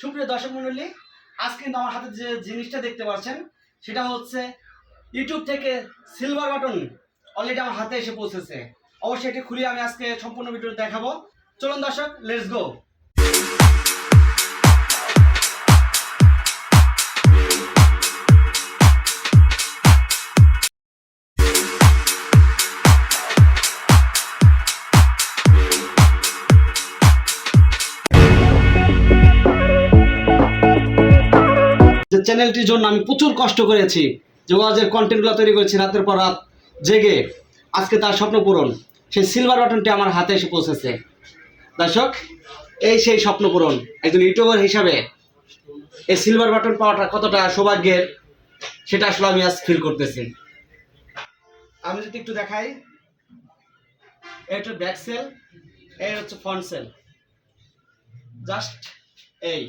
সুপ্রিয় দর্শক মন্ডলী আজকে কিন্তু আমার হাতে যে জিনিসটা দেখতে পাচ্ছেন, সেটা হচ্ছে ইউটিউব থেকে সিলভার বাটন অলরেডি আমার হাতে এসে পৌঁছেছে। অবশ্যই এটি খুলে আমি আজকে সম্পূর্ণ ভিডিও দেখাবো। চলুন দর্শক লেটস গো চ্যানেলটির জন্য আমি প্রচুর কষ্ট করেছি যে ওয়াজের কন্টেন্টগুলো তৈরি করেছি রাতের পর রাত জেগে, আজকে তার স্বপ্ন পূরণ। সেই সিলভার বাটনটি আমার হাতে এসে পৌঁছেছে। দর্শক, এই সেই স্বপ্ন পূরণ। একজন ইউটিউবার হিসাবে এই সিলভার বাটন পাওয়াটা কতটা সৌভাগ্যের, সেটা আসলে আমি আজ ফিল করতেছি। আমি যদি একটু দেখাই, এটা ব্যাক সেল এই হচ্ছে ফ্রন্ট সেল জাস্ট এই।